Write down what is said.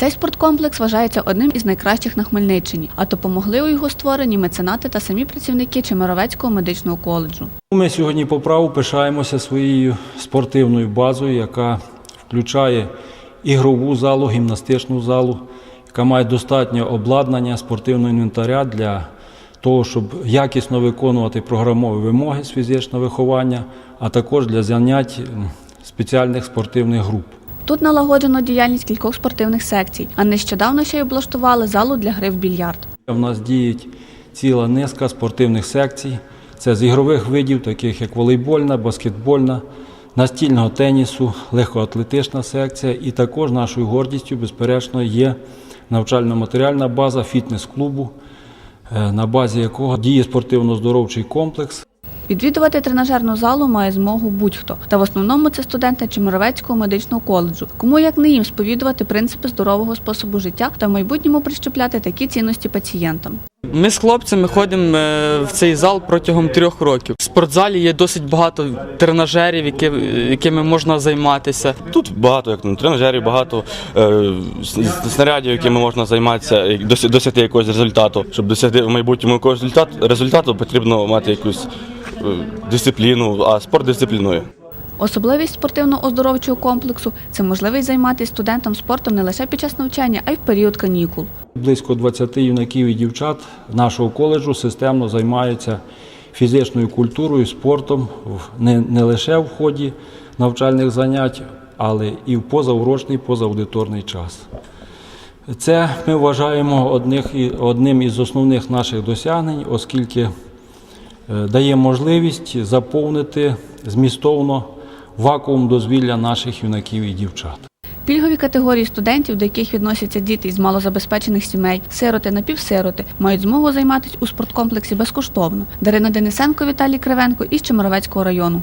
Цей спорткомплекс вважається одним із найкращих на Хмельниччині, а допомогли у його створенні меценати та самі працівники Чемеровецького медичного коледжу. Ми сьогодні по праву пишаємося своєю спортивною базою, яка включає ігрову залу, гімнастичну залу, яка має достатньо обладнання спортивного інвентаря для того, щоб якісно виконувати програмові вимоги з фізичного виховання, а також для занять спеціальних спортивних груп. Тут налагоджено діяльність кількох спортивних секцій, а нещодавно ще й облаштували залу для гри в більярд. У нас діють ціла низка спортивних секцій. Це з ігрових видів, таких як волейбольна, баскетбольна, настільного тенісу, легкоатлетична секція. І також нашою гордістю, безперечно, є навчально-матеріальна база фітнес-клубу, е, на базі якого діє спортивно-здоровчий комплекс. Відвідувати тренажерну залу має змогу будь-хто. Та в основному це студенти Чемеровецького медичного коледжу. Кому як не їм сповідувати принципи здорового способу життя та в майбутньому прищепляти такі цінності пацієнтам. Ми з хлопцями ходимо е, в цей зал протягом трьох років. В спортзалі є досить багато тренажерів, які, якими можна займатися. Тут багато як тренажерів, багато е, снарядів, якими можна займатися, досягти якогось результату. Щоб досягти в майбутньому якогось результату, результату потрібно мати якусь е, дисципліну, а спорт дисциплінує. Особливість спортивно-оздоровчого комплексу це можливість займатися студентам спортом не лише під час навчання, а й в період канікул. Близько 20 юнаків і дівчат нашого коледжу системно займаються фізичною культурою, спортом не, не лише в ході навчальних занять, але і в позаурочний, позаудиторний час. Це ми вважаємо одних, одним із основних наших досягнень, оскільки е, дає можливість заповнити змістовно вакуум дозвілля наших юнаків і дівчат. Пільгові категорії студентів, до яких відносяться діти із малозабезпечених сімей, сироти, напівсироти, мають змогу займатися у спорткомплексі безкоштовно. Дарина Денисенко, Віталій Кривенко із Чемеровецького району.